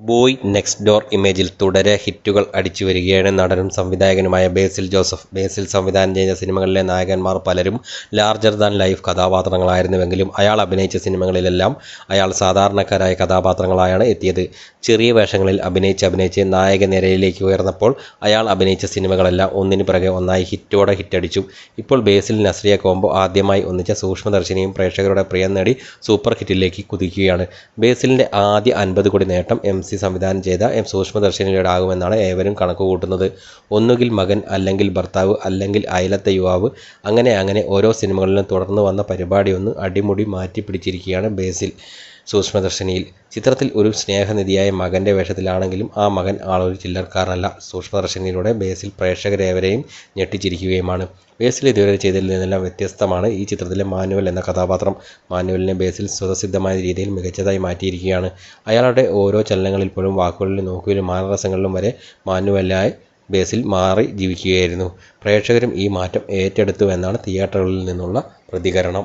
Boy next door ഇമേജിൽ തുടരെ ഹിറ്റുകൾ അടിച്ചു വരികയാണ് നടനും സംവിധായകനുമായ ബേസിൽ ജോസഫ്. ബേസിൽ സംവിധാനം ചെയ്ത സിനിമകളിലെ നായകന്മാർ പലരും ലാർജർ ദാൻ ലൈഫ് കഥാപാത്രങ്ങളായിരുന്നുവെങ്കിലും അയാൾ അഭിനയിച്ച സിനിമകളിലെല്ലാം അയാൾ സാധാരണക്കാരായ കഥാപാത്രങ്ങളായാണ് എത്തിയത്. ചെറിയ വേഷങ്ങളിൽ അഭിനയിച്ച് അഭിനയിച്ച് നായക നിരയിലേക്ക് ഉയർന്നപ്പോൾ അയാൾ അഭിനയിച്ച സിനിമകളെല്ലാം ഒന്നിനു പിറകെ ഒന്നായി ഹിറ്റോടെ ഹിറ്റടിച്ചു. ഇപ്പോൾ ബേസിൽ നസ്രിയ കോംബോ ആദ്യമായി ഒന്നിച്ച സൂക്ഷ്മദർശിനിയും പ്രേക്ഷകരുടെ പ്രിയം നേടി സൂപ്പർ ഹിറ്റിലേക്ക് കുതിക്കുകയാണ്. ബേസിലിന്റെ ആദ്യ അൻപത് കോടി നേട്ടം എം സി സംവിധാനം ചെയ്ത എം സൂക്ഷ്മദർശിനിയുടേതാകുമെന്നാണ് ഏവരും കണക്കുകൂട്ടുന്നത്. ഒന്നുകിൽ മകൻ, അല്ലെങ്കിൽ ഭർത്താവ്, അല്ലെങ്കിൽ അയലത്തെ യുവാവ് അങ്ങനെ അങ്ങനെ ഓരോ സിനിമകളിലും തുടർന്ന് വന്ന പരിപാടിയൊന്ന് അടിമുടി മാറ്റിപ്പിടിച്ചിരിക്കുകയാണ് ബേസിൽ സൂക്ഷ്മദർശിനിയിൽ. ചിത്രത്തിൽ ഒരു സ്നേഹനിധിയായ മകന്റെ വേഷത്തിലാണെങ്കിലും ആ മകൻ ആളൊരു ചില്ലർക്കാരനല്ല സൂക്ഷ്മദർശിനിയിലൂടെ ബേസിൽ പ്രേക്ഷകരേവരെയും ഞെട്ടിച്ചിരിക്കുകയുമാണ്. ബേസിൽ ഇതുവരെ ചെയ്തതിൽ നിന്നെല്ലാം വ്യത്യസ്തമാണ് ഈ ചിത്രത്തിലെ മാനുവൽ എന്ന കഥാപാത്രം. മാനുവലിനെ ബേസിൽ സ്വതസിദ്ധമായ രീതിയിൽ മികച്ചതായി മാറ്റിയിരിക്കുകയാണ്. അയാളുടെ ഓരോ ചലനങ്ങളിൽപ്പോഴും വാക്കുകളിലും നോക്കിലും മാനരസങ്ങളിലും വരെ മാനുവലായി ബേസിൽ മാറി ജീവിക്കുകയായിരുന്നു. പ്രേക്ഷകരും ഈ മാറ്റം ഏറ്റെടുത്തു എന്നാണ് തിയേറ്ററുകളിൽ നിന്നുള്ള പ്രതികരണം.